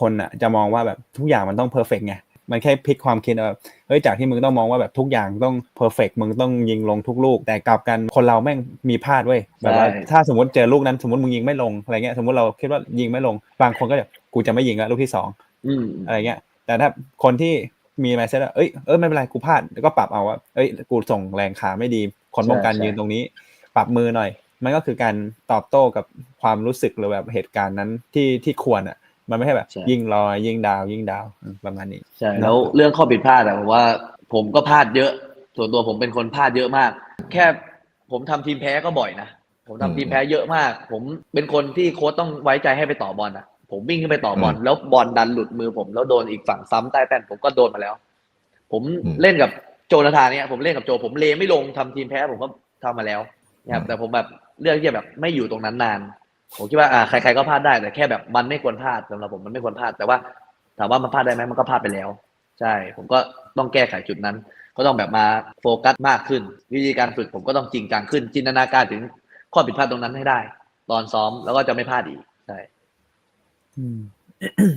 คนอะจะมองว่าแบบทุกอย่างมันต้องเพอร์เฟกไงมันแค่พลิกความคิดว่าเฮ้ยจากที่มึงต้องมองว่าแบบทุกอย่างต้องเพอร์เฟกมึงต้องยิงลงทุกลูก แต่กลับกันคนเราแม่งมีพลาดเว้ยแบบว่าใช่ถ้าสมมติเจอลูกนั้นสมมติมึงยิงไม่ลงอะไรเงี้ยสมมติเราคิดว่ายิงไม่ลงบางคนก็แบบกูจะไม่ยิงแล้วลูกที่สองอืมอะไรเงี้ย แต่ถ้าคนที่มีไมเซ็ตว่าเอ้ยเออไม่เป็นไรกูพลาดแล้วก็ปรับเอาว่าเอ้ยกูส่งแรงขาไม่ดี คนป้องกันใช่ยืนตรงนี้ ปรับมือหน่อย มันก็คือการตอบโต้กับความรู้สึกหรือแบบเหตุการณ์นั้นที่ที่ควรอะ มันไม่ใช่แบบใช่ยิงลอยยิงดาว ยิงดาวอืมประมาณนี้ใช่แล้วเรื่องข้อผิดพลาดอะผมว่า ผมก็พลาดเยอะ ส่วนตัวผมเป็นคนพลาดเยอะมาก แค่ผมทำทีมแพ้ก็บ่อยนะผมทำทีมแพ้เยอะมาก ผมเป็นคนที่โค้ชต้องไว้ใจให้ไปต่อบอลอะผมวิ่งขึ้นไปต่อบอลแล้วบอลดันหลุดมือผมแล้วโดนอีกฝั่งซ้ำใต้แป้นผมก็โดนมาแล้วผมอืมเล่นกับโจนาธานเนี่ยผมเล่นกับโจผมเลไม่ลงทำทีมแพ้ผมก็ทำมาแล้วนะครับอืมแต่ผมแบบเลือกที่จะแบบไม่อยู่ตรงนั้นนาน ผมคิดว่าอ่าใคร ๆก็พลาดได้แต่แค่แบบมันไม่ควรพลาดสำหรับผมมันไม่ควรพลาด แต่ว่าถามว่ามันพลาดได้ไหมมันก็พลาดไปแล้ว ใช่ ผมก็ต้องแก้ไขจุดนั้น ก็ต้องแบบมาโฟกัสมากขึ้น วิธีการฝึกผมก็ต้องจริงจังขึ้น จินตนาการถึงข้อผิดพลาดตรงนั้นให้ได้ ตอนซ้อมแล้วก็จะไม่พลาดอีกใช่ อืม